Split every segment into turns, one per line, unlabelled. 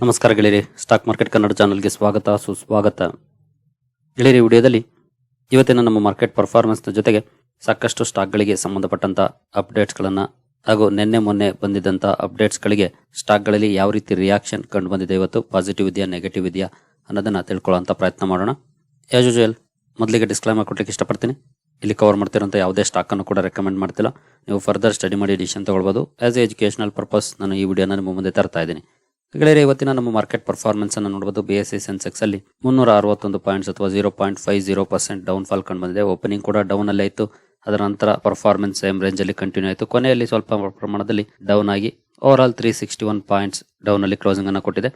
ನಮಸ್ಕಾರ ಗೆಳೆಯರಿ stock market Kannada ಚಾನಲ್ಗೆ ಸ್ವಾಗತ, ಸುಸ್ವಾಗತ. ಗೆಳೆಯರಿ ವಿಡಿಯೋದಲ್ಲಿ ಇವತ್ತಿನ ನಮ್ಮ ಮಾರ್ಕೆಟ್ ಪರ್ಫಾರ್ಮೆನ್ಸ್ನ ಜೊತೆಗೆ ಸಾಕಷ್ಟು ಸ್ಟಾಕ್ಗಳಿಗೆ ಸಂಬಂಧಪಟ್ಟಂತ ಅಪ್ಡೇಟ್ಸ್ಗಳನ್ನು ಹಾಗೂ ನಿನ್ನೆ ಮೊನ್ನೆ ಬಂದಿದ್ದಂಥ ಅಪ್ಡೇಟ್ಸ್ಗಳಿಗೆ ಸ್ಟಾಕ್ಗಳಲ್ಲಿ ಯಾವ ರೀತಿ ರಿಯಾಕ್ಷನ್ ಕಂಡು ಬಂದಿದೆ, ಇವತ್ತು ಪಾಸಿಟಿವ್ ಇದೆಯಾ ನೆಗೆಟಿವ್ ಇದೆಯಾ ಅನ್ನೋದನ್ನು ತಿಳ್ಕೊಳ್ಳೋಂಥ ಪ್ರಯತ್ನ ಮಾಡೋಣ. ಆಸ್ ಯೂಶುವಲ್ ಮೊದಲಿಗೆ ಡಿಸ್ಕ್ಲೈಮರ್ ಕೊಡ್ಲಿಕ್ಕೆ ಇಷ್ಟಪಡ್ತೀನಿ. ಇಲ್ಲಿ ಕವರ್ ಮಾಡ್ತಿರೋಂಥ ಯಾವುದೇ ಸ್ಟಾಕನ್ನು ಕೂಡ ರೆಕಮೆಂಡ್ ಮಾಡ್ತಿಲ್ಲ. ನೀವು ಫರ್ದರ್ ಸ್ಟಡಿ ಮಾಡಿ ಡಿಸಿಷನ್ ತೊಗೊಳ್ಬೋದು. ಆ್ಯಸ್ ಎ ಎಜುಕೇಷನಲ್ ಪರ್ಪಸ್ ನಾನು ಈ ವಿಡಿಯೋನ ನಿಮ್ಮ ಮುಂದೆ ತರ್ತಾ ಇದ್ದೀನಿ. ಗೆಳೆಯರೆ, ಇವತ್ತಿನ ನಮ್ಮ ಮಾರ್ಕೆಟ್ ಪರ್ಫಾರ್ಮೆನ್ಸ್ ಅನ್ನು ನೋಡಬಹುದು ಬಿ ಎಸ್ ಸಿ ಸೆನ್ಸೆಕ್ಸ್ ಅಲ್ಲಿ ಮುನ್ನೂರ ಅರವತ್ತೊಂದು ಪಾಯಿಂಟ್ಸ್ ಅಥವಾ zero point five zero percent down fall ಕಂಡು ಬಂದಿದೆ ಓಪನಿಂಗ್ ಕೂಡ ಡೌನ್ ಅಲ್ಲೇ ಇತ್ತು. ಅದರ ನಂತರ ಪರ್ಫಾರ್ಮೆನ್ಸ್ ಸೇಮ್ ರೇಂಜ್ ಅಲ್ಲಿ ಕಂಟಿನ್ಯೂ ಆಯಿತು. ಕೊನೆಯಲ್ಲಿ ಸ್ವಲ್ಪ ಪ್ರಮಾಣದಲ್ಲಿ ಡೌನ್ ಆಗಿ overall three sixty one points down ಅಲ್ಲಿ ಕ್ಲೋಸಿಂಗ್ ಅನ್ನು ಕೊಟ್ಟಿದೆ.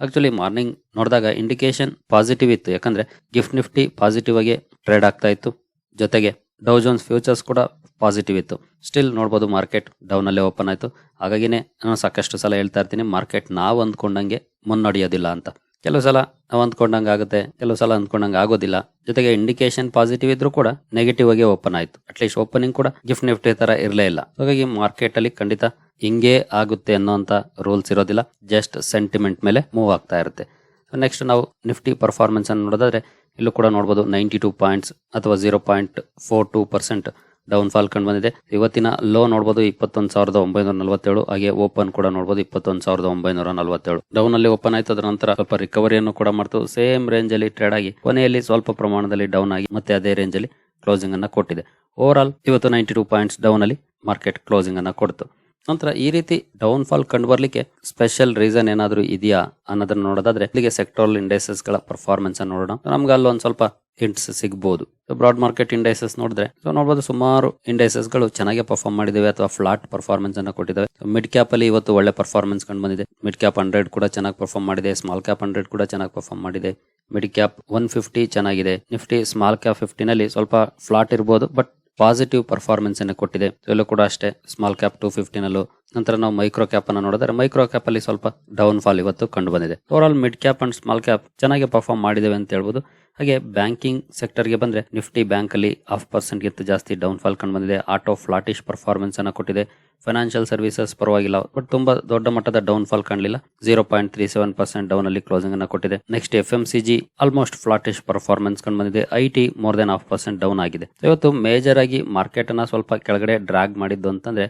ಆಕ್ಚುಲಿ ಮಾರ್ನಿಂಗ್ ನೋಡಿದಾಗ ಇಂಡಿಕೇಶನ್ ಪಾಸಿಟಿವ್ ಇತ್ತು. ಯಾಕಂದ್ರೆ ಗಿಫ್ಟ್ ನಿಫ್ಟಿ ಪಾಸಿಟಿವ್ ಆಗಿ ಟ್ರೇಡ್ ಆಗ್ತಾ ಇತ್ತು. ಜೊತೆಗೆ ಡೌ ಜೋನ್ಸ್ ಫ್ಯೂಚರ್ಸ್ ಕೂಡ ಪಾಸಿಟಿವ್ ಇತ್ತು. ಸ್ಟಿಲ್ ನೋಡ್ಬೋದು ಮಾರ್ಕೆಟ್ ಡೌನಲ್ಲೇ ಓಪನ್ ಆಯಿತು. ಹಾಗಾಗಿನೇ ನಾನು ಸಾಕಷ್ಟು ಸಲ ಹೇಳ್ತಾ ಇರ್ತೀನಿ ಮಾರ್ಕೆಟ್ ನಾವು ಅಂದ್ಕೊಂಡಂಗೆ ಮುನ್ನಡೆಯೋದಿಲ್ಲ ಅಂತ. ಕೆಲವು ಸಲ ನಾವು ಅಂದ್ಕೊಂಡಂಗೆ ಆಗುತ್ತೆ, ಕೆಲವು ಸಲ ಅಂದ್ಕೊಂಡಂಗೆ ಆಗೋದಿಲ್ಲ. ಜೊತೆಗೆ ಇಂಡಿಕೇಶನ್ ಪಾಸಿಟಿವ್ ಇದ್ರೂ ಕೂಡ ನೆಗೆಟಿವ್ ಆಗಿ ಓಪನ್ ಆಯಿತು. ಅಟ್ಲೀಸ್ಟ್ ಓಪನಿಂಗ್ ಕೂಡ ಗಿಫ್ಟ್ ನಿಫ್ಟಿ ತರ ಇರಲೇ ಇಲ್ಲ. ಹಾಗಾಗಿ ಮಾರ್ಕೆಟ್ ಅಲ್ಲಿ ಖಂಡಿತ ಹಿಂಗೇ ಆಗುತ್ತೆ ಅನ್ನೋಂತ ರೂಲ್ಸ್ ಇರೋದಿಲ್ಲ. ಜಸ್ಟ್ ಸೆಂಟಿಮೆಂಟ್ ಮೇಲೆ ಮೂವ್ ಆಗ್ತಾ ಇರುತ್ತೆ. ನೆಕ್ಸ್ಟ್ ನಾವು ನಿಫ್ಟಿ ಪರ್ಫಾರ್ಮೆನ್ಸ್ ಅನ್ನು ನೋಡೋದಾದ್ರೆ, ಇಲ್ಲೂ ಕೂಡ ನೋಡ್ಬೋದು ನೈಂಟಿ ಟೂ ಪಾಯಿಂಟ್ಸ್ ಅಥವಾ zero point four two percent down fall ಕಂಡು ಬಂದಿದೆ. ಇವತ್ತಿನ ಲೋ ನೋಡಬಹುದು ಇಪ್ಪತ್ತೊಂದು ಸಾವಿರದ ಒಂಬೈನೂರ ನಲವತ್ತೇಳು. ಹಾಗೆ ಓಪನ್ ಕೂಡ ನೋಡಬಹುದು ಇಪ್ಪತ್ತೊಂದು ಸಾವಿರದ ಒಂಬೈನೂರ ನಲವತ್ತೇಳು. ಡೌನ್ ಅಲ್ಲಿ ಓಪನ್ ಆಯ್ತು, ಅದರ ನಂತರ ಸ್ವಲ್ಪ ರಿಕವರಿಯನ್ನು ಕೂಡ ಮಾಡ್ತು. ಸೇಮ್ ರೇಂಜ್ ಅಲ್ಲಿ ಟ್ರೇಡ್ ಆಗಿ, ಕೊನೆಯಲ್ಲಿ ಸ್ವಲ್ಪ ಪ್ರಮಾಣದಲ್ಲಿ ಡೌನ್ ಆಗಿ ಮತ್ತೆ ಅದೇ ರೇಂಜ್ ಅಲ್ಲಿ ಕ್ಲೋಸಿಂಗ್ ಅನ್ನ ಕೊಟ್ಟಿದೆ. ಓವರ್ ಆಲ್ ಇವತ್ತು ನೈಂಟಿ ಟೂ ಪಾಯಿಂಟ್ಸ್ ಡೌನ್ ಅಲ್ಲಿ ಮಾರ್ಕೆಟ್ ಕ್ಲೋಸಿಂಗ್ ಅನ್ನ ಕೊಡ್ತು. ನಂತರ ಈ ರೀತಿ ಡೌನ್ ಫಾಲ್ ಕಂಡು ಬರ್ಲಿಕ್ಕೆ ಸ್ಪೆಷಲ್ ರೀಸನ್ ಏನಾದರೂ ಇದೆಯಾ ಅನ್ನೋದನ್ನ ನೋಡೋದಾದ್ರೆ, ಇಲ್ಲಿಗೆ ಸೆಕ್ಟೋರಲ್ ಇಂಡೈಸಸ್ಗಳ ಪರ್ಫಾರ್ಮೆನ್ಸ್ ಅನ್ನು ನೋಡೋಣ. ನಮ್ಗೆ ಅಲ್ಲೊಂದು ಸ್ವಲ್ಪ ಹಿಂಟ್ಸ್ ಸಿಗ್ಬಹುದು ಬ್ರಾಡ್ ಮಾರ್ಕೆಟ್ ಇಂಡೈಸಸ್ ನೋಡಿದ್ರೆ ಸೊ ನೋಡಬಹುದು ಸುಮಾರು ಇಂಡೈಸಸ್ಗಳು ಚೆನ್ನಾಗಿ ಪರ್ಫಾರ್ಮ್ ಮಾಡಿದಾವೆ ಅಥವಾ ಫ್ಲಾಟ್ ಪರ್ಫಾರ್ಮೆನ್ಸ್ ಅನ್ನ ಕೊಟ್ಟಿದ್ದಾವೆ ಮಿಡ್ ಕ್ಯಾಪ್ ಅಲ್ಲಿ ಇವತ್ತು ಒಳ್ಳೆ ಪರ್ಫಾರ್ಮೆನ್ಸ್ ಕಂಡು ಬಂದಿದೆ. ಮಿಡ್ ಕ್ಯಾಪ್ ಹಂಡ್ರೆಡ್ ಕೂಡ ಚೆನ್ನಾಗಿ ಪರ್ಫಾರ್ಮ್ ಮಾಡಿದೆ ಸ್ಮಾಲ್ ಕ್ಯಾಪ್ ಹಂಡ್ರೆಡ್ ಕೂಡ ಚೆನ್ನಾಗಿ ಪರ್ಫಾರ್ಮ್ ಮಾಡಿದೆ. ಮಿಡ್ ಕ್ಯಾಪ್ ಒನ್ ಫಿಫ್ಟಿ ಚೆನ್ನಾಗಿದೆ. ನಿಫ್ಟಿ ಸ್ಮಾಲ್ ಕ್ಯಾಪ್ ಫಿಫ್ಟಿನಲ್ಲಿ ಸ್ವಲ್ಪ ಫ್ಲಾಟ್ ಇರಬಹುದು ಬಟ್ ಪಾಸಿಟಿವ್ ಪರ್ಫಾರ್ಮೆನ್ಸ್ ಅನ್ನು ಕೊಟ್ಟಿದೆ. ಇಲ್ಲೂ ಕೂಡ ಅಷ್ಟೇ ಸ್ಮಾಲ್ ಕ್ಯಾಪ್ ಟೂ ಫಿಫ್ಟಿನಲ್ಲೂ ನಂತರ ನಾವು ಮೈಕ್ರೋ ಕ್ಯಾಪ್ ಅನ್ನು ನೋಡಿದ್ರೆ ಮೈಕ್ರೋ ಕ್ಯಾಪ್ ಅಲ್ಲಿ ಸ್ವಲ್ಪ ಡೌನ್ ಫಾಲ್ ಇವತ್ತು ಕಂಡು ಬಂದಿದೆ. Over mid cap and small cap ಚೆನ್ನಾಗಿ ಪರ್ಫಾರ್ಮ್ ಮಾಡಿದೆ ಅಂತ ಹೇಳ್ಬೋದು. ಹಾಗೆ ಬ್ಯಾಂಕಿಂಗ್ ಸೆಕ್ಟರ್ಗೆ ಬಂದ್ರೆ ನಿಫ್ಟಿ ಬ್ಯಾಂಕ್ ಅಲ್ಲಿ ಹಾಫ್ ಪರ್ಸೆಂಟ್ ಗಿಂತ ಜಾಸ್ತಿ ಡೌನ್ ಫಾಲ್ ಕಂಡು ಬಂದಿದೆ. ಆಟೋ ಫ್ಲಾಟಿಶ್ ಪರ್ಫಾರ್ಮೆನ್ಸ್ ಅನ್ನು ಕೊಟ್ಟಿದೆ. ಫೈನಾನ್ಷಿಯಲ್ ಸರ್ವಿಸಸ್ ಪರವಾಗಿಲ್ಲ. ಬಟ್ ತುಂಬಾ ದೊಡ್ಡ ಮಟ್ಟದ ಡೌನ್ ಫಾಲ್ ಕಾಣಲಿಲ್ಲ. Zero point three seven percent down ಅಲ್ಲಿ ಕ್ಲೋಸಿಂಗ್ ಅನ್ನು ಕೊಟ್ಟಿದೆ. Next F M C G almost flattish performance ಕಂಡು ಬಂದಿದೆ. I T more than half percent down ಆಗಿದೆ. ಇವತ್ತು ಮೇಜರ್ ಆಗಿ ಮಾರ್ಕೆಟ್ ಅನ್ನ ಸ್ವಲ್ಪ ಕೆಳಗಡೆ ಡ್ರಾಗ್ ಮಾಡಿದ್ದು ಅಂತಂದ್ರೆ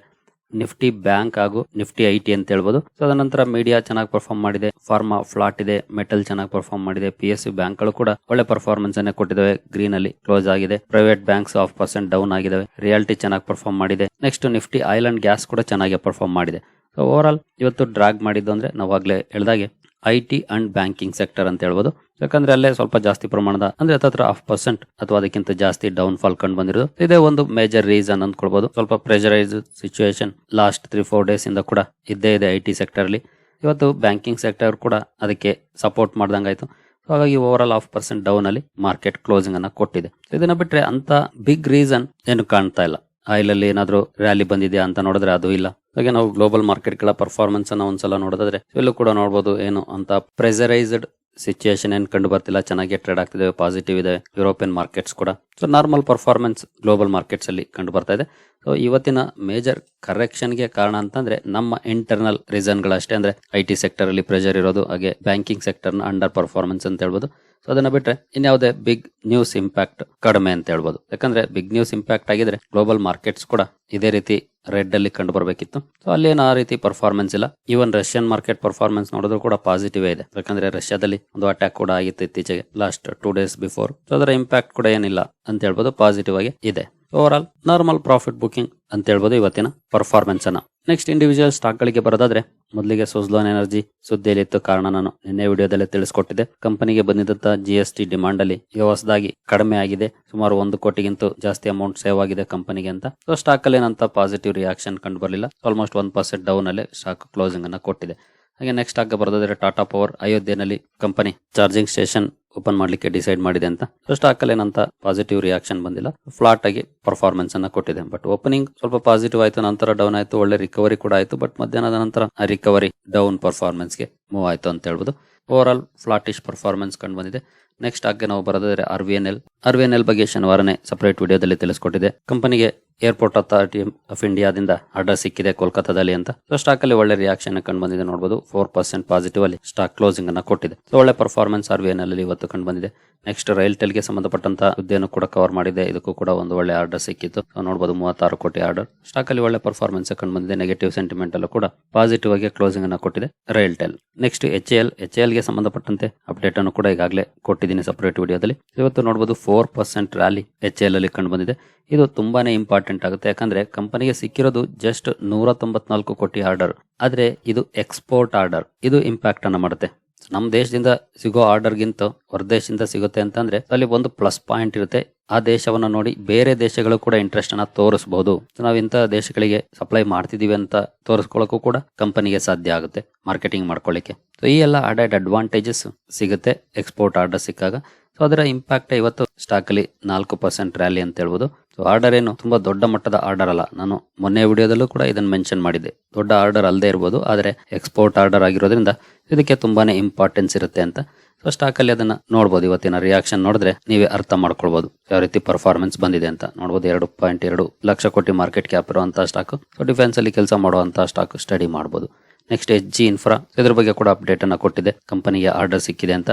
ನಿಫ್ಟಿ ಬ್ಯಾಂಕ್ ಹಾಗೂ ನಿಫ್ಟಿ ಐ ಟಿ ಅಂತ ಹೇಳ್ಬೋದು. ಸೊ ಅದ ನಂತರ ಮೀಡಿಯಾ ಚೆನ್ನಾಗಿ ಪರ್ಫಾರ್ಮ್ ಮಾಡಿದೆ. ಫಾರ್ಮಾ ಫ್ಲಾಟ್ ಇದೆ. ಮೆಟಲ್ ಚೆನ್ನಾಗಿ ಪರ್ಫಾರ್ಮ್ ಮಾಡಿದೆ. ಪಿ ಎಸ್ ಸಿ ಬ್ಯಾಂಕ್ಗಳು ಕೂಡ ಒಳ್ಳೆ ಪರ್ಫಾರ್ಮೆನ್ಸ್ ಅನ್ನ ಕೊಟ್ಟಿದ್ದಾವೆ. ಗ್ರೀನ್ ಅಲ್ಲಿ ಕ್ಲೋಸ್ ಆಗಿದೆ. Private banks half percent down ಆಗಿದಾವೆ ರಿಯಾಲಿಟಿ ಚೆನ್ನಾಗಿ ಪರ್ಫಾರ್ಮ್ ಮಾಡಿದೆ. Next Nifty oil and gas ಕೂಡ ಚೆನ್ನಾಗಿ ಪರ್ಫಾರ್ಮ್ ಮಾಡಿದೆ. ಸೊ ಓವರ್ ಆಲ್ ಇವತ್ತು ಡ್ರಾಗ್ ಮಾಡಿದ್ದು ಅಂದ್ರೆ ನಾವಾಗ್ಲೇ ಆಗ್ಲೇ ಹೇಳ್ದಾಗೆ I T and banking sector ಅಂತ ಹೇಳ್ಬೋದು. ಯಾಕಂದ್ರೆ ಅಲ್ಲೇ ಸ್ವಲ್ಪ ಜಾಸ್ತಿ ಪ್ರಮಾಣದ, ಅಂದ್ರೆ ಹತ್ರ ಹಾಫ್ ಪರ್ಸೆಂಟ್ ಅಥವಾ ಅದಕ್ಕಿಂತ ಜಾಸ್ತಿ ಡೌನ್ ಫಾಲ್ ಕಂಡು ಬಂದಿರೋದು. ಇದೇ ಒಂದು ಮೇಜರ್ ರೀಸನ್ ಅಂದ್ಕೊಳ್ಬಹುದು ಸ್ವಲ್ಪ pressurise situation last three four days ಇಂದ ಕೂಡ ಇದ್ದೇ ಇದೆ ಐ ಟಿ ಸೆಕ್ಟರ್ ಅಲ್ಲಿ. ಇವತ್ತು ಬ್ಯಾಂಕಿಂಗ್ ಸೆಕ್ಟರ್ ಕೂಡ ಅದಕ್ಕೆ ಸಪೋರ್ಟ್ ಮಾಡ್ದಂಗಾಯ್ತು ಹಾಗಾಗಿ over all half percent down ಅಲ್ಲಿ ಮಾರ್ಕೆಟ್ ಕ್ಲೋಸಿಂಗ್ ಅನ್ನ ಕೊಟ್ಟಿದೆ. ಇದನ್ನ ಬಿಟ್ರೆ ಅಂತ ಬಿಗ್ ರೀಸನ್ ಏನು ಕಾಣ್ತಾ ಇಲ್ಲ. ಆಯಿಲ್ ಅಲ್ಲಿ ಏನಾದ್ರು ರ್ಯಾಲಿ ಬಂದಿದೆಯಾ ಅಂತ ನೋಡಿದ್ರೆ ಅದು ಇಲ್ಲ. ಹಾಗೆ ನಾವು ಗ್ಲೋಬಲ್ ಮಾರ್ಕೆಟ್ಗಳ ಪರ್ಫಾರ್ಮೆನ್ಸ್ ಅನ್ನ ಒಂದ್ಸಲ ನೋಡಿದ್ರೆ ಇಲ್ಲೂ ಕೂಡ ನೋಡಬಹುದು ಏನು ಅಂತ ಪ್ರೆಸರೈಸ್ಡ್ ಸಿಚುಯೇಷನ್ ಏನ್ ಕಂಡು ಬರ್ತಿಲ್ಲ. ಚೆನ್ನಾಗಿ ಟ್ರೇಡ್ ಆಗ್ತಿದೆ ಪಾಸಿಟಿವ್ ಇದೆ ಯುರೋಪಿಯನ್ ಮಾರ್ಕೆಟ್ಸ್ ಕೂಡ. So normal performance global markets ಅಲ್ಲಿ ಕಂಡು ಬರ್ತಾ ಇದೆ. ಸೊ ಇವತ್ತಿನ ಮೇಜರ್ ಕರೆಕ್ಷನ್ಗೆ ಕಾರಣ ಅಂತಂದ್ರೆ ನಮ್ಮ ಇಂಟರ್ನಲ್ ರೀಸನ್ಗಳಷ್ಟೇ ಅಂದ್ರೆ ಐ ಟಿ ಸೆಕ್ಟರ್ ಅಲ್ಲಿ ಪ್ರೆಷರ್ ಇರೋದು, ಹಾಗೆ ಬ್ಯಾಂಕಿಂಗ್ ಸೆಕ್ಟರ್ನ ಅಂಡರ್ ಪರ್ಫಾರ್ಮೆನ್ಸ್ ಅಂತ ಹೇಳ್ಬೋದು. ಸೊ ಅದನ್ನ ಬಿಟ್ರೆ ಇನ್ಯಾವುದೇ ಬಿಗ್ ನ್ಯೂಸ್ ಇಂಪ್ಯಾಕ್ಟ್ ಕಡಿಮೆ ಅಂತ ಹೇಳ್ಬೋದು. ಯಾಕಂದ್ರೆ ಬಿಗ್ ನ್ಯೂಸ್ ಇಂಪ್ಯಾಕ್ಟ್ ಆಗಿದ್ರೆ ಗ್ಲೋಬಲ್ ಮಾರ್ಕೆಟ್ಸ್ ಕೂಡ ಇದೇ ರೀತಿ ರೆಡ್ ಅಲ್ಲಿ ಕಂಡು ಬರಬೇಕಿತ್ತು. ಸೊ ಅಲ್ಲಿ ಆ ರೀತಿ ಪರ್ಫಾರ್ಮೆನ್ಸ್ ಇಲ್ಲ. ಈವನ್ ರಷ್ಯನ್ ಮಾರ್ಕೆಟ್ ಪರ್ಫಾರ್ಮೆನ್ಸ್ ನೋಡಿದ್ರು ಕೂಡ ಪಾಸಿಟಿವ್ ಇದೆ. ಯಾಕಂದ್ರೆ ರಷ್ಯಾದಲ್ಲಿ ಒಂದು ಅಟ್ಯಾಕ್ ಕೂಡ ಆಗಿತ್ತು ಇತ್ತೀಚೆಗೆ last two days before so ಅದರ ಇಂಪ್ಯಾಕ್ಟ್ ಕೂಡ ಏನಿಲ್ಲ ಅಂತ ಹೇಳ್ಬೋದು ಪಾಸಿಟಿವ್ ಆಗಿ ಇದೆ. Over all normal profit booking ಅಂತ ಹೇಳ್ಬೋದು ಇವತ್ತಿನ ಪರ್ಫಾರ್ಮೆನ್ಸ್ ಅನ್ನ. ನೆಕ್ಸ್ಟ್ ಇಂಡಿವಿಜುವಲ್ ಸ್ಟಾಕ್ ಗಳಿಗೆ ಬರೋದಾದ್ರೆ, ಮೊದಲಿಗೆ ಸುಜ್ಲಾನ್ ಎನರ್ಜಿ ಸುದ್ದಿಯಲ್ಲಿತ್ತು. ಕಾರಣ ನಾನು ನಿನ್ನೆ ವಿಡಿಯೋದಲ್ಲಿ ತಿಳಿಸ್ಕೊಟ್ಟಿದ್ದೆ. ಕಂಪನಿಗೆ ಬಂದಿದ್ದಂತ ಜಿ ಎಸ್ ಟಿ ಡಿಮಾಂಡ್ ಅಲ್ಲಿ ಹೊಸದಾಗಿ ಕಡಿಮೆ ಆಗಿದೆ. ಸುಮಾರು ಒಂದು ಕೋಟಿಗಿಂತ ಜಾಸ್ತಿ ಅಮೌಂಟ್ ಸೇವ್ ಆಗಿದೆ ಕಂಪನಿಗೆ ಅಂತ. ಸೊ ಸ್ಟಾಕ್ ಅಲ್ಲಿ ಏನಂತ ಪಾಸಿಟಿವ್ ರಿಯಾಕ್ಷನ್ ಕಂಡು ಬರಲಿಲ್ಲ. ಆಲ್ಮೋಸ್ಟ್ ಒನ್ ಪರ್ಸೆಂಟ್ ಡೌನ್ ಅಲ್ಲಿ ಸ್ಟಾಕ್ ಕ್ಲೋಸಿಂಗ್ ಅನ್ನ ಕೊಟ್ಟಿದೆ. ಹಾಗೆ ನೆಕ್ಸ್ಟ್ ಆಗ ಬರೋದಾದ್ರೆ ಟಾಟಾ ಪವರ್ ಅಯೋಧ್ಯೆಯಲ್ಲಿ ಕಂಪನಿ ಚಾರ್ಜಿಂಗ್ ಸ್ಟೇಷನ್ ಓಪನ್ ಮಾಡ್ಲಿಕ್ಕೆ ಡಿಸೈಡ್ ಮಾಡಿದೆ ಅಂತ. ಫಸ್ಟ್ ಅಲ್ಲಿ ಏನಂತ ಪಾಸಿಟಿವ್ ರಿಯಾಕ್ಷನ್ ಬಂದಿಲ್ಲ. ಫ್ಲಾಟ್ ಆಗಿ ಪರ್ಫಾರ್ಮೆನ್ಸ್ ಅನ್ನ ಕೊಟ್ಟಿದೆ. ಬಟ್ ಓಪನಿಂಗ್ ಸ್ವಲ್ಪ ಪಾಸಿಟಿವ್ ಆಯ್ತು, ನಂತರ ಡೌನ್ ಆಯ್ತು, ಒಳ್ಳೆ ರಿಕವರಿ ಕೂಡ ಆಯ್ತು. ಬಟ್ ಮಧ್ಯಾಹ್ನದ ನಂತರ ರಿಕವರಿ ಡೌನ್ ಪರ್ಫಾರ್ಮೆನ್ಸ್ಗೆ ಮೂವ್ ಆಯ್ತು ಅಂತ ಹೇಳ್ಬೋದು. ಓವರ್ ಆಲ್ ಫ್ಲಾಟಿಶ್ ಪರ್ಫಾರ್ಮೆನ್ಸ್ ಕಂಡು ಬಂದಿದೆ. ನೆಕ್ಸ್ಟ್ ಆಗಿ ನಾವು ಬರೋದಾದ್ರೆ R V N L R V N L ಬಗ್ಗೆ ಶನಿವಾರನೇ ಸಪರೇಟ್ ವಿಡಿಯೋದಲ್ಲಿ ತಿಳಿಸ್ಕೊಟ್ಟಿದೆ. ಕಂಪನಿಗೆ ಏರ್ಪೋರ್ಟ್ ಅಥಾರಿಟಿ ಆಫ್ ಇಂಡಿಯಾದಿಂದ ಆರ್ಡರ್ ಸಿಕ್ಕಿದೆ ಕೋಲ್ಕತ್ತಾದಲ್ಲಿ ಅಂತ. ಸೊ ಸ್ಟಾಕ್ ಅಲ್ಲಿ ಒಳ್ಳೆ ರಿಯಾಕ್ಷನ್ ಕಂಡು ಬಂದಿದೆ ನೋಡಬಹುದು ಫೋರ್ ಪರ್ಸೆಂಟ್ ಪಾಸಿಟಿವ್ ಅಲ್ಲಿ ಸ್ಟಾಕ್ ಕ್ಲೋಸಿಂಗ್ ಅನ್ನ ಕೊಟ್ಟಿದೆ. ಸೊ ಒಳ್ಳೆ ಪರ್ಫಾರ್ಮೆನ್ಸ್ ಆರ್ನಲ್ಲಿ ಇವತ್ತು ಕಂಡು ಬಂದಿದೆ. ನೆಕ್ಸ್ಟ್ ರೈಲ್ ಟೆಲ್ಗೆ ಸಂಬಂಧಪಟ್ಟಂತ ಹುದ್ದೆಯನ್ನು ಕೂಡ ಕವರ್ ಮಾಡಿದೆ. ಇದಕ್ಕೂ ಕೂಡ ಒಂದು ಒಳ್ಳೆ ಆರ್ಡರ್ ಸಿಕ್ಕಿತ್ತು. ನೋಡಬಹುದು ಮೂವತ್ತಾರು ಕೋಟಿ ಆರ್ಡರ್ ಸ್ಟಾಕ್ ಅಲ್ಲಿ ಒಳ್ಳೆ ಪರ್ಫಾರ್ಮೆನ್ಸ್ ಕಂಡು ಬಂದಿದೆ. ನೆಗೆಟಿವ್ ಸೆಂಟಿಮೆಂಟ್ ಅಲ್ಲೂ ಕೂಡ ಪಾಸಿಟಿವ್ ಆಗಿ ಕ್ಲೋಸಿಂಗ್ ಅನ್ನ ಕೊಟ್ಟಿದೆ RailTel next H L H ಎಲ್ಗೆ ಸಂಬಂಧಪಟ್ಟಂತೆ ಅಪ್ಡೇಟ್ ಅನ್ನು ಕೂಡ ಈಗಾಗಲೇ ಕೊಟ್ಟಿದ್ದೀನಿ ಸಪರೇಟ್ ವಿಡಿಯೋದಲ್ಲಿ ಇವತ್ತು ನೋಡಬಹುದು four percent rally H L ಅಲ್ಲಿ ಕಂಡು ಬಂದಿದೆ. ಇದು ತುಂಬಾನೇ ಇಂಪಾರ್ಟೆಂಟ್ ಆಗುತ್ತೆ. ಯಾಕಂದ್ರೆ ಕಂಪನಿಗೆ ಸಿಕ್ಕಿರೋದು ಜಸ್ಟ್ ನೂರ ತೊಂಬತ್ನಾಲ್ಕು ಕೋಟಿ ಆರ್ಡರ್ ಆದ್ರೆ ಇದು ಎಕ್ಸ್ಪೋರ್ಟ್ ಆರ್ಡರ್ ಇದು ಇಂಪ್ಯಾಕ್ಟ್ ಅನ್ನ ಮಾಡುತ್ತೆ. ನಮ್ಮ ದೇಶದಿಂದ ಸಿಗೋ ಆರ್ಡರ್ಗಿಂತ ಹೊರದೇಶದಿಂದ ಸಿಗುತ್ತೆ ಅಂತಂದ್ರೆ ಅಲ್ಲಿ ಒಂದು ಪ್ಲಸ್ ಪಾಯಿಂಟ್ ಇರುತ್ತೆ. ಆ ದೇಶವನ್ನು ನೋಡಿ ಬೇರೆ ದೇಶಗಳು ಕೂಡ ಇಂಟ್ರೆಸ್ಟ್ ಅನ್ನ ತೋರಿಸಬಹುದು ನಾವು ಇಂಥ ದೇಶಗಳಿಗೆ ಸಪ್ಲೈ ಮಾಡ್ತಿದೀವಿ ಅಂತ ತೋರಿಸ್ಕೊಳ್ಳೋಕ್ಕೂ ಕೂಡ ಕಂಪನಿಗೆ ಸಾಧ್ಯ ಆಗುತ್ತೆ. ಮಾರ್ಕೆಟಿಂಗ್ ಮಾಡ್ಕೊಳ್ಳಿಕ್ಕೆ. ಸೊ ಈ ಎಲ್ಲ ಆಡೆಡ್ ಅಡ್ವಾಂಟೇಜಸ್ ಸಿಗುತ್ತೆ. ಎಕ್ಸ್ಪೋರ್ಟ್ ಆರ್ಡರ್ ಸಿಕ್ಕಾಗ. ಸೊ ಅದರ ಇಂಪ್ಯಾಕ್ಟ್ ಇವತ್ತು ಸ್ಟಾಕ್ ಅಲ್ಲಿ ನಾಲ್ಕು ಪರ್ಸೆಂಟ್ ರ್ಯಾಲಿ ಅಂತ ಹೇಳ್ಬೋದು. ಸೊ ಆರ್ಡರ್ ಏನು ತುಂಬಾ ದೊಡ್ಡ ಮಟ್ಟದ ಆರ್ಡರ್ ಅಲ್ಲ. ನಾನು ಮೊನ್ನೆ ವಿಡಿಯೋದಲ್ಲೂ ಕೂಡ ಇದನ್ನ ಮೆನ್ಷನ್ ಮಾಡಿದ್ದೆ. ದೊಡ್ಡ ಆರ್ಡರ್ ಅಲ್ಲದೆ ಇರ್ಬೋದು, ಆದರೆ ಎಕ್ಸ್ಪೋರ್ಟ್ ಆರ್ಡರ್ ಆಗಿರೋದ್ರಿಂದ ಇದಕ್ಕೆ ತುಂಬಾನೇ ಇಂಪಾರ್ಟೆನ್ಸ್ ಇರುತ್ತೆ ಅಂತ. ಸೊ ಸ್ಟಾಕ್ ಅಲ್ಲಿ ಅದನ್ನ ನೋಡಬಹುದು ಇವತ್ತಿನ ರಿಯಾಕ್ಷನ್ ನೋಡಿದ್ರೆ ನೀವೇ ಅರ್ಥ ಮಾಡ್ಕೊಳ್ಬಹುದು ಯಾವ ರೀತಿ ಪರ್ಫಾರ್ಮೆನ್ಸ್ ಬಂದಿದೆ ಅಂತ. ನೋಡಬಹುದು ಎರಡು ಪಾಯಿಂಟ್ ಎರಡು ಲಕ್ಷ ಕೋಟಿ ಮಾರ್ಕೆಟ್ ಕ್ಯಾಪ್ ಇರುವಂತಹ ಸ್ಟಾಕ್ ಸೊ ಡಿಫೆನ್ಸ್ ಅಲ್ಲಿ ಕೆಲಸ ಮಾಡುವಂತಹ ಸ್ಟಾಕ್ ಸ್ಟಡಿ ಮಾಡಬಹುದು ನೆಕ್ಸ್ಟ್ ಜಿ ಇನ್ಫ್ರಾ ಇದ್ರ ಬಗ್ಗೆ ಕೂಡ ಅಪ್ಡೇಟ್ ಅನ್ನ ಕೊಟ್ಟಿದೆ. ಕಂಪನಿಗೆ ಆರ್ಡರ್ ಸಿಕ್ಕಿದೆ ಅಂತ.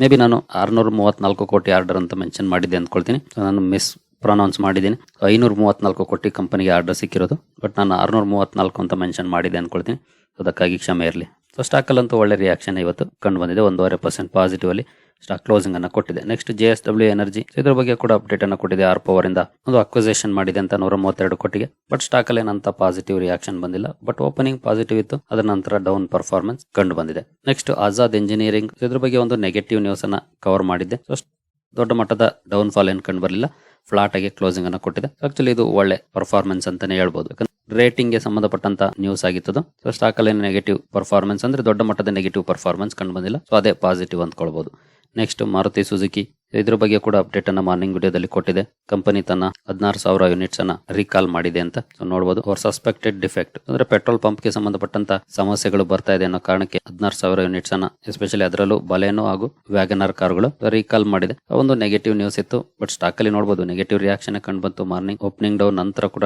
ಮೇ ಬಿ ನಾನು ಆರ್ನೂರ ಮೂವತ್ನಾಲ್ಕು ಕೋಟಿ ಆರ್ಡರ್ ಅಂತ ಮೆನ್ಷನ್ ಮಾಡಿದ್ದೆ ಅಂದ್ಕೊಳ್ತೀನಿ. ನಾನು ಮಿಸ್ ಪ್ರೊನೌನ್ಸ್ ಮಾಡಿದ್ದೀನಿ. ಐನೂರ ಮೂವತ್ನಾಲ್ಕು ಕೋಟಿ ಕಂಪನಿಗೆ ಆರ್ಡರ್ ಸಿಕ್ಕಿರೋದು. ಬಟ್ ನಾನು ಆರ್ನೂರ ಮೂವತ್ನಾಲ್ಕು ಅಂತ ಮೆನ್ಷನ್ ಮಾಡಿದೆ ಅಂದ್ಕೊಳ್ತೀನಿ. ಅದಕ್ಕಾಗಿ ಕ್ಷಮೆ ಇರಲಿ. ಸೊ ಸ್ಟಾಕಲ್ಲಂತೂ ಒಳ್ಳೆ ರಿಯಾಕ್ಷನ್ ಇವತ್ತು ಕಂಡು ಬಂದಿದೆ. ಒಂದೂವರೆ ಪರ್ಸೆಂಟ್ ಪಾಸಿಟಿವ್ ಅಲ್ಲಿ. ಸ್ಟಾಕ್ ಕ್ಲೋಸಿಂಗ್ ಅನ್ನು ಕೊಟ್ಟಿದೆ. Next J S W Energy ಇದ್ರ ಬಗ್ಗೆ ಕೂಡ ಅಪ್ಡೇಟ್ ಅನ್ನ ಕೊಟ್ಟಿದೆ ಆರ್ ಪವರ್ ಇಂದ. ಒಂದು ಅಕ್ವಿಸೇಷನ್ ಮಾಡಿದೆ ಅಂತ ನೂರ ಮೂವತ್ತೆರಡು ಕೋಟಿಗೆ. ಬಟ್ ಸ್ಟಾಕ್ ಅಲ್ಲಿ ಏನಂತ ಪಾಸಿಟಿವ್ ರಿಯಾಕ್ಷನ್ ಬಂದಿಲ್ಲ. ಬಟ್ ಓಪನಿಂಗ್ ಪಾಸಿಟಿವ್ ಇತ್ತು. ಅದರ ನಂತರ ಡೌನ್ ಪರ್ಫಾರ್ಮೆನ್ಸ್ ಕಂಡು ಬಂದಿದೆ. ನೆಕ್ಸ್ಟ್ ಆಜಾದ್ ಇಂಜಿನಿಯರಿಂಗ್ ಇದ್ರ ಬಗ್ಗೆ ಒಂದು ನೆಗೆಟಿವ್ ನ್ಯೂಸ್ ಅನ್ನ ಕವರ್ ಮಾಡಿದ್ದೆ. ದೊಡ್ಡ ಮಟ್ಟದ ಡೌನ್ ಫಾಲ್ ಏನ್ ಕಂಡು ಬರಲಿಲ್ಲ. ಫ್ಲಾಟ್ ಆಗಿ ಕ್ಲೋಸಿಂಗ್ ಅನ್ನ ಕೊಟ್ಟಿದೆ. ಆಕ್ಚುಲಿ ಇದು ಒಳ್ಳೆ ಪರ್ಫಾರ್ಮೆನ್ಸ್ ಅಂತಾನೆ ಹೇಳ್ಬೋದು. ರೇಟಿಂಗ್ಗೆ ಸಂಬಂಧಪಟ್ಟಂತ ನ್ಯೂಸ್ ಆಗಿತ್ತು ಸೊ ಸ್ಟಾಕ್ ಅಲ್ಲಿ ನೆಗೆಟಿವ್ ಪರ್ಫಾರ್ಮೆನ್ಸ್ ಅಂದ್ರೆ ದೊಡ್ಡ ಮಟ್ಟದ ನೆಗೆಟಿವ್ ಪರ್ಫಾರ್ಮೆನ್ಸ್ ಕಂಡು ಬಂದಿಲ್ಲ. ಸೊ ಅದೇ ಪಾಸಿಟಿವ್ ಅಂದ್ಕೊಳ್ಬಹುದು ನೆಕ್ಸ್ಟ್ ಮಾರುತಿ ಸುಜುಕಿ. ಇದ್ರ ಬಗ್ಗೆ ಕೂಡ ಅಪ್ಡೇಟ್ ಅನ್ನ ಮಾರ್ನಿಂಗ್ ವಿಡಿಯೋದಲ್ಲಿ ಕೊಟ್ಟಿದೆ. ಕಂಪನಿ ತನ್ನ ಹದಿನಾರು ಸಾವಿರ ಯೂನಿಟ್ಸ್ ಅನ್ನ ರೀಕಾಲ್ ಮಾಡಿದೆ ಅಂತ. ನೋಡಬಹುದು ಅವ್ರ ಸಸ್ಪೆಕ್ಟೆಡ್ ಡಿಫೆಕ್ಟ್ ಅಂದ್ರೆ ಪೆಟ್ರೋಲ್ ಪಂಪ್ಗೆ ಸಂಬಂಧಪಟ್ಟಂತ ಸಮಸ್ಯೆಗಳು ಬರ್ತಾ ಇದೆ ಅನ್ನೋ ಕಾರಣಕ್ಕೆ ಹದಿನಾರು ಸಾವಿರ ಯೂನಿಟ್ಸ್ ಅನ್ನ ಎಸ್ಪೆಷಲಿ ಅದರಲ್ಲೂ ಬಲೇನೋ ಹಾಗೂ ವ್ಯಾಗನರ್ ಕಾರ್ಗಳು ರೀಕಾಲ್ ಮಾಡಿದೆ. ಒಂದು ನೆಗೆಟಿವ್ ನ್ಯೂಸ್ ಇತ್ತು. ಬಟ್ ಸ್ಟಾಕ್ ಅಲ್ಲಿ ನೋಡಬಹುದು ನೆಗೆಟಿವ್ ರಿಯಾಕ್ಷನ್ ಕಂಡು ಬಂತು. ಮಾರ್ನಿಂಗ್ ಓಪನಿಂಗ್ ಡೌನ್ ನಂತರ ಕೂಡ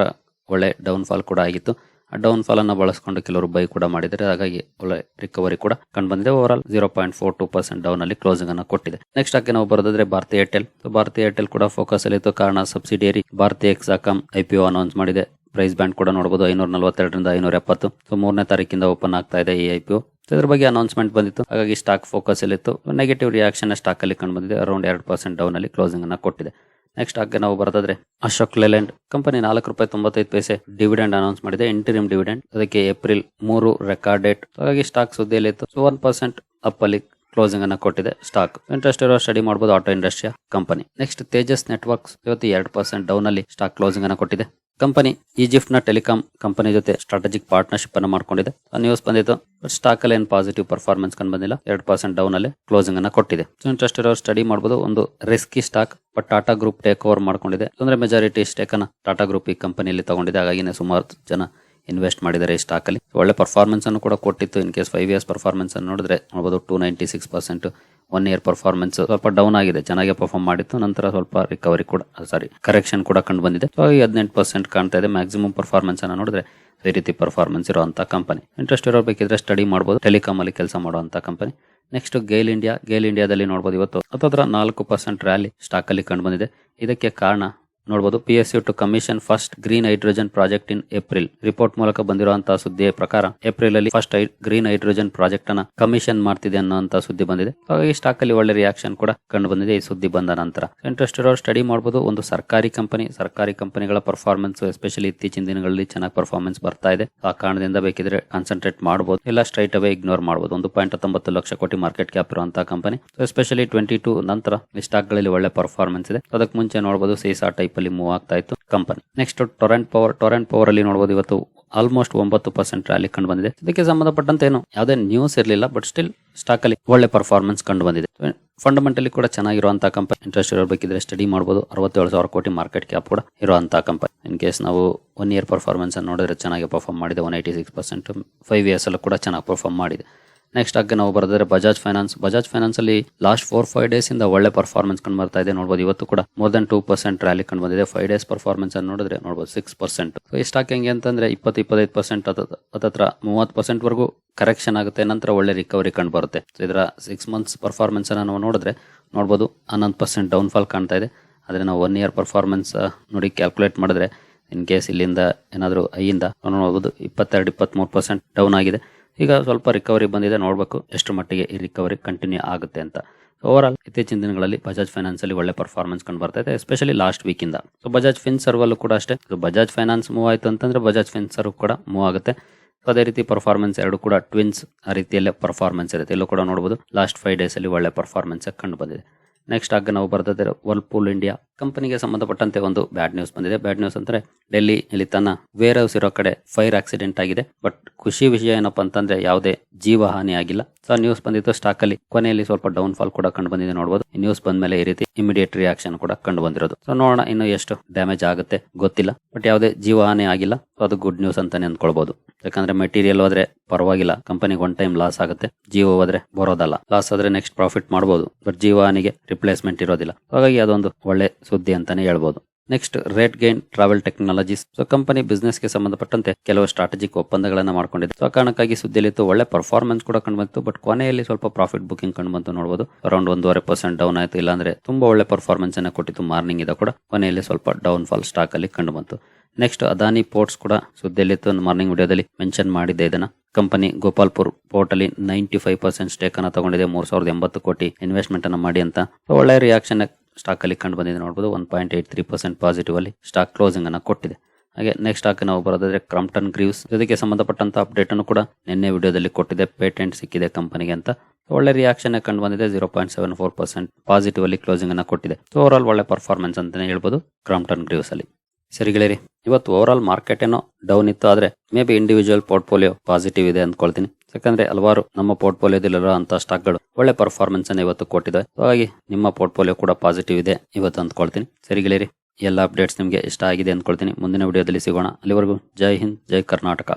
ಒಳ್ಳೆ ಡೌನ್ ಫಾಲ್ ಕೂಡ ಆಗಿತ್ತು. ಆ ಡೌನ್ ಫಾಲ್ ಬಳಸಿಕೊಂಡು ಕೆಲವರು ಬೈ ಕೂಡ ಮಾಡಿದ್ದಾರೆ. ಹಾಗಾಗಿ ಒಳ್ಳೆ ರಿಕವರಿ ಕೂಡ ಕಂಡು ಬಂದಿದೆ. Overall zero point four two percent down ಅಲ್ಲಿ ಕ್ಲೋಸಿಂಗ್ ಅನ್ನು ಕೊಟ್ಟಿದೆ. ನೆಕ್ಸ್ಟ್ ಆಗಿ ನಾವು ಬರೋದಾದ್ರೆ ಭಾರತಿ ಏರ್ಟೆಲ್ ಭಾರತಿ ಏರ್ಟೆಲ್ ಕೂಡ ಫೋಕಸ್ ಅಲ್ಲಿ ಕಾರಣ subsidiary Bharti Hexacom I P O announce ಮಾಡಿದೆ. ಪ್ರೈಸ್ ಬ್ಯಾಂಡ್ ಕೂಡ ನೋಡಬಹುದು ಐನೂರ ನಲವತ್ತೆರಡರಿಂದ ಐನೂರ ಎಪ್ಪತ್ತು ಸೊ ಮೂರನೇ ತಾರೀಕಿಂದ ಓಪನ್ ಆಗ್ತಾ ಇದೆ ಈ ಐ ಇದರ ಬಗ್ಗೆ ಅನೌನ್ಸ್ಮೆಂಟ್ ಬಂದಿತ್ತು. ಹಾಗಾಗಿ ಸ್ಟಾಕ್ ಫೋಕಸ್ ಇತ್ತು. ನೆಗೆಟಿವ್ ರಿಯಾಕ್ಷನ್ ಸ್ಟಾಕ್ ಅಲ್ಲಿ ಕಂಡು ಬಂದಿದೆ. ಅರೌಂಡ್ ಎರಡು ಪರ್ಸೆಂಟ್ ಡೌನ್ ಅಲ್ಲಿ ಕ್ಲೋಸಿಂಗ್ ಅನ್ನು ಕೊಟ್ಟಿದೆ. ನೆಕ್ಸ್ಟ್ ಹಾಗೆ ನಾವು ಬರೋದಾದ್ರೆ ಅಶೋಕ್ ಲೇಲ್ಯಾಂಡ್ ಕಂಪನಿ ನಾಲ್ಕು ರೂಪಾಯಿ ತೊಂಬತ್ತೈದು ಪೈಸೆ ಡಿವಿಡೆಂಡ್ ಅನೌನ್ಸ್ ಮಾಡಿದೆ. ಇಂಟರಿಮ್ ಡಿವಿಡೆಂಡ್ ಅದಕ್ಕೆ ಏಪ್ರಿಲ್ ಮೂರು ರೆಕಾರ್ಡ್ ಡೇಟ್ ಹಾಗಾಗಿ ಸ್ಟಾಕ್ ಸುದ್ದಿಯಲ್ಲಿ ಇತ್ತು ಸೊ ಒನ್ ಪರ್ಸೆಂಟ್ ಅಪ್ ಅಲ್ಲಿ ಕ್ಲೋಸಿಂಗ್ ಅನ್ನ ಕೊಟ್ಟಿದೆ. ಸ್ಟಾಕ್ ಇಂಟ್ರೆಸ್ಟ್ ಇರೋ ಸ್ಟಡಿ ಮಾಡಬಹುದು ಆಟೋ ಇಂಡಸ್ಟ್ರಿಯ ಕಂಪನಿ ನೆಕ್ಸ್ಟ್ ತೇಜಸ್ ನೆಟ್ವರ್ಕ್ಸ್ ಇವತ್ತು ಎರಡು ಪರ್ಸೆಂಟ್ ಡೌನ್ ಅಲ್ಲಿ ಸ್ಟಾಕ್ ಕ್ಲೋಸಿಂಗ್ ಅನ್ನ ಕೊಟ್ಟಿದೆ. ಕಂಪನಿ ಈಜಿಪ್ಟ್ನ ಟೆಲಿಕಾಂ ಕಂಪನಿ ಜೊತೆ ಸ್ಟ್ರಾಟಜಿಕ್ ಪಾರ್ಟ್ನರ್ಶಿಪ್ ಅನ್ನು ಮಾಡ್ಕೊಂಡಿದೆ. ನ್ಯೂಸ್ ಬಂದಿತ್ತು ಸ್ಟಾಕ್ ಅಲ್ಲಿ ಏನು ಪಾಸಿಟಿವ್ ಪರ್ಫಾರ್ಮೆನ್ಸ್ ಕಂಡು ಬಂದಿಲ್ಲ ಎರಡು ಪರ್ಸೆಂಟ್ ಡೌನ್ ಅಲ್ಲಿ ಕ್ಲೋಸಿಂಗ್ ಅನ್ನ ಕೊಟ್ಟಿದೆ. ಇಂಟ್ರೆಸ್ಟ್ ಇರೋ ಸ್ಟಡಿ ಮಾಡಬಹುದು ಒಂದು risky stock but Tata group take over ಮಾಡ್ಕೊಂಡಿದೆ. ಅಂದ್ರೆ ಮೆಜಾರಿಟಿ ಸ್ಟೇಕ್ ಅನ್ನ ಟಾಟಾ ಗ್ರೂಪ್ ಈ ಕಂಪನಿಯಲ್ಲಿ ತಗೊಂಡಿದೆ. ಹಾಗಾಗಿ ಸುಮಾರು ಜನ ಇನ್ವೆಸ್ಟ್ ಮಾಡಿದ್ದಾರೆ ಈ ಸ್ಟಾಕ್ ಅಲ್ಲಿ. ಒಳ್ಳೆ ಪರ್ಫಾರ್ಮೆನ್ಸ್ ಅನ್ನು ಕೂಡ ಕೊಟ್ಟಿತ್ತು. In case five years performance ಅನ್ನು ನೋಡಿದ್ರೆ ನೋಡಬಹುದು two ninety six percent one year performance ಸ್ವಲ್ಪ ಡೌನ್ ಆಗಿದೆ. ಚೆನ್ನಾಗಿ ಪರ್ಫಾರ್ಮ್ ಮಾಡಿತ್ತು. ನಂತರ ಸ್ವಲ್ಪ ರಿಕವರಿ ಕೂಡ ಸಾರಿ ಕರೆಕ್ಷನ್ ಕೂಡ ಕಂಡು ಬಂದಿದೆ. ಸೊ ಈ ಹದಿನೆಂಟು ಪರ್ಸೆಂಟ್ ಕಾಣ್ತಾ ಇದೆ. ಮ್ಯಾಕ್ಸಿಮಮ್ ಪರ್ಫಾರ್ಮೆನ್ಸ್ ಅನ್ನು ನೋಡಿದ್ರೆ ಈ ರೀತಿ ಪರ್ಫಾರ್ಮೆನ್ಸ್ ಇರುವಂತಹ ಕಂಪನಿ ಇಂಟ್ರೆಸ್ಟ್ ಇರೋ ಬೇಕಿದ್ರೆ ಸ್ಟಡಿ ಮಾಡಬಹುದು ಟೆಲಿಕಾಮ್ ಅಲ್ಲಿ ಕೆಲಸ ಮಾಡುವಂತ company next GAIL India GAIL ಇಂಡಿಯಾದಲ್ಲಿ ನೋಡಬಹುದು ಇವತ್ತು ಹತ್ತತ್ರ ನಾಲ್ಕು ಪರ್ಸೆಂಟ್ ರ್ಯಾಲಿ ಸ್ಟಾಕ್ ಅಲ್ಲಿ ಕಂಡು ಬಂದಿದೆ. ಇದಕ್ಕೆ ಕಾರಣ ನೋಡಬಹುದು P S U to commission first green hydrogen project in April report ಮೂಲಕ ಬಂದಿರುವಂತಹ ಸುದ್ದಿಯ ಪ್ರಕಾರ ಏಪ್ರಿಲ್ ಅಲ್ಲಿ ಫಸ್ಟ್ ಗ್ರೀನ್ ಹೈಡ್ರೋಜನ್ ಪ್ರಾಜೆಕ್ಟ್ ಅನ್ನ ಕಮಿಷನ್ ಮಾಡ್ತಿದೆ ಅನ್ನುವಂತ ಸುದ್ದಿ ಬಂದಿದೆ. ಹಾಗಾಗಿ ಸ್ಟಾಕ್ ಅಲ್ಲಿ ಒಳ್ಳೆ ರಿಯಾಕ್ಷನ್ ಕೂಡ ಕಂಡು ಬಂದಿದೆ ಈ ಸುದ್ದಿ ಬಂದ ನಂತರ. ಇಂಟ್ರೆಸ್ಟ್ ಇರೋರು ಸ್ಟಡಿ ಮಾಡಬಹುದು ಒಂದು ಸರ್ಕಾರಿ ಕಂಪನಿ ಸರ್ಕಾರಿ ಕಂಪನಿಗಳ ಪರ್ಫಾರ್ಮೆನ್ಸ್ ಎಸ್ಪೆಷಲಿ ಇತ್ತೀಚಿನ ದಿನಗಳಲ್ಲಿ ಚೆನ್ನಾಗಿ ಪರ್ಫಾರ್ಮೆನ್ಸ್ ಬರ್ತಾ ಇದೆ. ಆ ಕಾರಣದಿಂದ ಬೇಕಿದ್ರೆ ಕಾನ್ಸಂಟ್ರೇಟ್ ಮಾಡಬಹುದು ಇಲ್ಲ ಸ್ಟ್ರೈಟ್ ಅವೇ ಇಗ್ನೋರ್ ಮಾಡಬಹುದು ಒಂದು ಪಾಯಿಂಟ್ ಹತ್ತೊಂಬತ್ತು ಲಕ್ಷ ಕೋಟಿ ಮಾರ್ಕೆಟ್ ಕ್ಯಾಪ್ ಇರುವಂತಹ ಕಂಪನಿ ಎಸ್ಪೆಷಲಿ ಟ್ವೆಂಟಿ ಟೂ ನಂತರ ಈ ಸ್ಟಾಕ್ಗಳಲ್ಲಿ ಒಳ್ಳೆ ಪರ್ಫಾರ್ಮೆನ್ಸ್ ಇದೆ. ಅದಕ್ಕೆ ಮುಂಚೆ ನೋಡಬಹುದು ಸೀಸಾ ಟೈಪ್ ಅಲ್ಲಿ ಮೂವ್ ಆಗ್ತಾ ಇತ್ತು company next Torrent Power Torrent Power ಅಲ್ಲಿ ನೋಡಬಹುದು ಇವತ್ತು ಆಲ್ಮೋಸ್ಟ್ ಒಂಬತ್ತು ಪರ್ಸೆಂಟ್ ರ್ಯಾಲಿ ಕಂಡು ಬಂದಿದೆ. ಇದಕ್ಕೆ ಸಂಬಂಧಪಟ್ಟಂತೆ ಏನು? ಯಾವುದೇ ನ್ಯೂಸ್ ಇರಲಿಲ್ಲ ಬಟ್ ಸ್ಟಿಲ್ ಸ್ಟಾಕ್ ಅಲ್ಲಿ ಒಳ್ಳೆ ಪರ್ಫಾರ್ಮೆನ್ಸ್ ಕಂಡು ಬಂದಿದೆ. ಫಂಡಮೆಂಟಲಿ ಕೂಡ ಚೆನ್ನಾಗಿರುವಂತಹ ಕಂಪನಿ ಇಂಟ್ರೆಸ್ಟ್ ಇರಬೇಕಿದ್ರೆ ಸ್ಟಡಿ ಮಾಡಬಹುದು ಅರವತ್ತೇಳು ಸಾವಿರ ಕೋಟಿ ಮಾರ್ಕೆಟ್ ಕ್ಯಾಪ್ ಕೂಡ ಇರುವಂತಹ ಕಂಪನಿ ಇನ್ ಕೇಸ್ ನಾವು ಒನ್ ಇಯರ್ ಪರ್ಫಾರ್ಮೆನ್ಸ್ ಅನ್ನು ನೋಡಿದ್ರೆ ಚೆನ್ನಾಗಿ ಪರ್ಫಾರ್ಮ್ ಮಾಡಿದೆ one eighty six percent five years ಅಲ್ಲೂ ಕೂಡ ಚೆನ್ನಾಗಿ ಪರ್ಫಾರ್ಮ್ ಮಾಡಿದೆ. ನೆಕ್ಸ್ಟ್ ಆಗಿ ನಾವು ಬರೆದ್ರೆ ಬಜಾಜ್ ಫೈನಾನ್ಸ್ ಬಜಾಜ್ ಫೈನಾನ್ಸ್ ಅಲ್ಲಿ ಲಾಸ್ಟ್ ಫೋರ್ ಫೈವ್ ಡೇಸ್ ಇಂದ ಒಳ್ಳೆ ಪರ್ಫಾರ್ಮೆನ್ಸ್ ಕಂಡು ಬರ್ತಾ ಇದೆ. ನೋಡಬಹುದು ಇವತ್ತು ಕೂಡ more than two percent rally ಕಂಡು ಬಂದಿದೆ. ಫೈವ್ ಡೇಸ್ ಪರ್ಫಾರ್ಮೆನ್ಸ್ ಅನ್ನು ನೋಡಿದ್ರೆ ನೋಡಬಹುದು ಸಿಕ್ಸ್ ಪರ್ಸೆಂಟ್ ಈ ಸ್ಟಾಕ್ ಹೆಂಗೆ ಅಂತಂದ್ರೆ ಇಪ್ಪತ್ತು, ಇಪ್ಪತ್ತೈದು ಪರ್ಸೆಂಟ್ ಹತ್ತತ್ರ ಮೂವತ್ತು ಪರ್ಸೆಂಟ್ ವರೆಗೂ ಕರೆಕ್ಷನ್ ಆಗುತ್ತೆ. ನಂತರ ಒಳ್ಳೆ ರಿಕವರಿ ಕಂಡು ಬರುತ್ತೆ. ಸೊ ಇದರ ಸಿಕ್ಸ್ ಮಂತ್ಸ್ ಪರ್ಫಾರ್ಮೆನ್ಸ್ ಅನ್ನು ನಾವು ನೋಡಿದ್ರೆ ನೋಡಬಹುದು ಹನ್ನೊಂದು ಪರ್ಸೆಂಟ್ ಡೌನ್ಫಾಲ್ ಕಾಣ್ತಾ ಇದೆ. ಆದರೆ ನಾವು ಒನ್ ಇಯರ್ ಪರ್ಫಾರ್ಮೆನ್ಸ್ ನೋಡಿ ಕ್ಯಾಲ್ಕುಲೇಟ್ ಮಾಡಿದ್ರೆ ಇನ್ ಕೇಸ್ ಇಲ್ಲಿಂದ ಏನಾದರೂ ಐಯಿಂದ ನೋಡ್ಬೋದು ಇಪ್ಪತ್ತೆರಡು ಇಪ್ಪತ್ತ್ಮೂರು ಪರ್ಸೆಂಟ್ ಡೌನ್ ಆಗಿದೆ. ಈಗ ಸ್ವಲ್ಪ ರಿಕವರಿ ಬಂದಿದೆ, ನೋಡಬೇಕು ಎಷ್ಟು ಮಟ್ಟಿಗೆ ಈ ರಿಕವರಿ ಕಂಟಿನ್ಯೂ ಆಗುತ್ತೆ ಅಂತ. ಓವರ್ ಆಲ್ ಇತ್ತೀಚಿನ ದಿನಗಳಲ್ಲಿ ಬಜಾಜ್ ಫೈನಾನ್ಸ್ ಅಲ್ಲಿ ಒಳ್ಳೆ ಪರ್ಫಾರ್ಮೆನ್ಸ್ ಕಂಡು ಬರ್ತಾ ಇದೆ ಎಸ್ಪೆಷಲಿ ಲಾಸ್ಟ್ ವೀಕ್ ಇಂದ. ಸೊ ಬಜಾಜ್ ಫಿನ್ ಅಲ್ಲೂ ಕೂಡ ಅಷ್ಟೇ. ಬಜಾಜ್ ಫೈನಾನ್ಸ್ ಮೂವ್ ಆಯ್ತು ಅಂತಂದ್ರೆ ಬಜಾಜ್ ಫಿನ್ಸರ್ವ್ ಕೂಡ ಮೂವ್ ಆಗುತ್ತೆ. ಅದೇ ರೀತಿ ಪರ್ಫಾರ್ಮೆನ್ಸ್ ಎರಡು ಕೂಡ ಟ್ವಿನ್ಸ್ ಆ ರೀತಿಯಲ್ಲೇ ಪರ್ಫಾರ್ಮೆನ್ಸ್ ಇರುತ್ತೆ. ಎಲ್ಲೂ ಕೂಡ ನೋಡಬಹುದು ಲಾಸ್ಟ್ ಫೈವ್ ಡೇಸ್ ಅಲ್ಲಿ ಒಳ್ಳೆ ಪರ್ಫಾರ್ಮೆನ್ಸ್ ಕಂಡು ಬಂದಿದೆ. ನೆಕ್ಸ್ಟ್ ಆಗ ನಾವು ಬರ್ದಿದ್ರೆ ವರ್ಲ್ಪೂಲ್ ಇಂಡಿಯಾ ಕಂಪನಿಗೆ ಸಂಬಂಧಪಟ್ಟಂತೆ ಒಂದು ಬ್ಯಾಡ್ ನ್ಯೂಸ್ ಬಂದಿದೆ. ಬ್ಯಾಡ್ ನ್ಯೂಸ್ ಅಂದ್ರೆ ಡೆಲ್ಲಿ ಇಲ್ಲಿ ತನ್ನ ವೇರ್ ಹೌಸ್ ಇರೋ ಕಡೆ ಫೈರ್ ಆಕ್ಸಿಡೆಂಟ್ ಆಗಿದೆ. ಬಟ್ ಖುಷಿ ವಿಷಯ ಏನಪ್ಪಾ ಅಂತಂದ್ರೆ ಯಾವುದೇ ಜೀವ ಹಾನಿ ಆಗಿಲ್ಲ ಸೊ ನ್ಯೂಸ್ ಬಂದಿತ್ತು ಸ್ಟಾಕ್ ಅಲ್ಲಿ ಕೊನೆಯಲ್ಲಿ ಸ್ವಲ್ಪ ಡೌನ್ ಫಾಲ್ ಕೂಡ ಕಂಡು ಬಂದಿದೆ ನೋಡಬಹುದು ನ್ಯೂಸ್ ಬಂದ ಮೇಲೆ ಈ ರೀತಿ ಇಮಿಡಿಯೇಟ್ ರಿಯಾಕ್ಷನ್ ಕೂಡ ಕಂಡು ಬಂದಿರೋದು. ಸೊ ನೋಡೋಣ ಇನ್ನು ಎಷ್ಟು ಡ್ಯಾಮೇಜ್ ಆಗುತ್ತೆ. ಗೊತ್ತಿಲ್ಲ. ಬಟ್ ಯಾವುದೇ ಜೀವ ಹಾನಿ ಆಗಿಲ್ಲ. ಸೊ ಅದು ಗುಡ್ ನ್ಯೂಸ್ ಅಂತಾನೆ ಅಂದ್ಕೊಳ್ಬಹುದು ಯಾಕಂದ್ರೆ ಮೆಟೀರಿಯಲ್ ಹೋದ್ರೆ ಪರವಾಗಿಲ್ಲ. ಕಂಪನಿಗೆ ಒನ್ ಟೈಮ್ ಲಾಸ್ ಆಗುತ್ತೆ. ಜೀವ ಹೋದ್ರೆ ಬರೋದಲ್ಲ. ಲಾಸ್ ಆದ್ರೆ ನೆಕ್ಸ್ಟ್ ಪ್ರಾಫಿಟ್ ಮಾಡಬಹುದು ಬಟ್ ಜೀವ ಹಾನಿಗೆ ರಿಪ್ಲೇಸ್ಮೆಂಟ್ ಇರೋದಿಲ್ಲ. ಹಾಗಾಗಿ ಅದೊಂದು ಒಳ್ಳೆ ಸುದ್ದಿ ಅಂತಾನೆ ಹೇಳ್ಬೋದು. Next RateGain travel technologies so company ಬಿಸ್ನೆಸ್ಗೆ ಸಂಬಂಧಪಟ್ಟಂತೆ ಕೆಲವು ಸ್ಟ್ರಾಟಜಿಕ್ ಒಪ್ಪಂದಗಳನ್ನ ಮಾಡ್ಕೊಂಡಿದೆ ಸೊ ಆ ಕಾರಣಕ್ಕಾಗಿ ಸುದ್ದಿಯಲ್ಲಿತ್ತು, ಒಳ್ಳೆ ಪರ್ಫಾರ್ಮೆನ್ಸ್ ಕೂಡ ಕಂಡು ಬಂತು ಬಟ್ ಕೊನೆಯಲ್ಲಿ ಸ್ವಲ್ಪ ಪ್ರಾಫಿಟ್ ಬುಕಿಂಗ್ ಕಂಡು ಬಂತು ನೋಡಬಹುದು ಅರೌಂಡ್ ಒಂದೂವರೆ ಪರ್ಸೆಂಟ್ ಡೌನ್ ಆಯ್ತು. ಇಲ್ಲಾಂದ್ರೆ ತುಂಬಾ ಒಳ್ಳೆ ಪರ್ಫಾರ್ಮೆನ್ಸ್ ಅನ್ನ ಕೊಟ್ಟಿತ್ತು. ಮಾರ್ನಿಂಗ್ ಇದೆ ಕೂಡ ಕೊನೆಯಲ್ಲಿ ಸ್ವಲ್ಪ ಡೌನ್ ಫಾಲ್ ಸ್ಟಾಕ್ ಅಲ್ಲಿ ಕಂಡು ಬಂತು ನೆಕ್ಸ್ಟ್ ಅದಾನಿ ಪೋರ್ಟ್ಸ್ ಕೂಡ ಸುದ್ದಿಯಲ್ಲಿತ್ತು. ಮಾರ್ನಿಂಗ್ ವಿಡಿಯೋದಲ್ಲಿ ಮೆನ್ಷನ್ ಮಾಡಿದ್ದೆ ಇದನ್ನ. ಕಂಪನಿ ಗೋಪಾಲ್ಪುರ್ ಪೋರ್ಟ್ ಅಲ್ಲಿ ನೈಂಟಿ ಫೈವ್ ಪರ್ಸೆಂಟ್ ಸ್ಟೇಕ್ ಅನ್ನ ತಗೊಂಡಿದೆ. ಮೂರ್ ಸಾವಿರದ ಎಂಬತ್ತು ಕೋಟಿ ಇನ್ವೆಸ್ಟ್ಮೆಂಟ್ ಅನ್ನ ಮಾಡಿ ಅಂತ. ಒಳ್ಳೆ ರಿಯಾಕ್ಷನ್ ಸ್ಟಾಕ್ ಅಲ್ಲಿ ಕಂಡು ಬಂದಿದೆ ನೋಡಬಹುದು one point eight three percent positive ಅಲ್ಲಿ ಸ್ಟಾಕ್ ಕ್ಲೋಸಿಂಗ್ ಅನ್ನ ಕೊಟ್ಟಿದೆ. ಹಾಗೆ ನೆಕ್ಸ್ಟ್ ಸ್ಟಾಕ್ ನಾವು ಬರೋದಾದ್ರೆ ಕ್ರಾಂಪ್ಟನ್ ಗ್ರೀವ್ಸ್ ಇದಕ್ಕೆ ಸಂಬಂಧಪಟ್ಟಂತ ಅಪ್ಡೇಟ್ ಅನ್ನು ಕೂಡ ನಿನ್ನೆ ವಿಡಿಯೋದಲ್ಲಿ ಕೊಟ್ಟಿದೆ. ಪೇಟೆಂಟ್ ಸಿಕ್ಕಿದೆ ಕಂಪನಿಗೆ ಅಂತ. ಒಳ್ಳೆ ರಿಯಾಕ್ಷನ್ ಕಂಡು ಬಂದಿದೆ. Zero point seven four percent positive ಅಲ್ಲಿ ಕ್ಲೋಸಿಂಗ್ ಅನ್ನ ಕೊಟ್ಟಿದೆ. ಓವರ್ ಆಲ್ ಒಳ್ಳೆ ಪರ್ಫಾರ್ಮೆನ್ಸ್ ಅಂತಾನೆ ಹೇಳ್ಬೋದು ಕ್ರಾಂಪ್ಟನ್ ಗ್ರೀವ್ಸ್ ಅಲ್ಲಿ. ಸರಿ ಇವತ್ತು ಓವರ್ ಮಾರ್ಕೆಟ್ ಏನೋ ಡೌನ್ ಇತ್ತು, ಆದ್ರೆ maybe individual portfolio positive ಇದೆ ಅಂದ್ಕೊಳ್ತೀನಿ. ಯಾಕಂದ್ರೆ ಹಲವಾರು ನಮ್ಮ ಪೋರ್ಟ್ಫೋಲಿಯೋದಲ್ಲಿರೋ ಅಂತ ಸ್ಟಾಕ್ಗಳು ಒಳ್ಳೆ ಪರ್ಫಾರ್ಮೆನ್ಸ್ ಅನ್ನು ಇವತ್ತು ಕೊಟ್ಟಿದೆ ಹಾಗಾಗಿ ನಿಮ್ಮ ಪೋರ್ಟ್ಫೋಲಿಯೋ ಕೂಡ ಪಾಸಿಟಿವ್ ಇದೆ ಇವತ್ತು ಅಂದ್ಕೊಳ್ತೀನಿ. ಸರಿ ಗೆಳೆಯರಿ ಎಲ್ಲ ಅಪ್ಡೇಟ್ಸ್ ನಿಮಗೆ ಇಷ್ಟ ಆಗಿದೆ ಅಂದ್ಕೊಳ್ತೀನಿ. ಮುಂದಿನ ವಿಡಿಯೋದಲ್ಲಿ ಸಿಗೋಣ. ಅಲ್ಲಿವರೆಗೂ ಜೈ ಹಿಂದ್, ಜೈ ಕರ್ನಾಟಕ.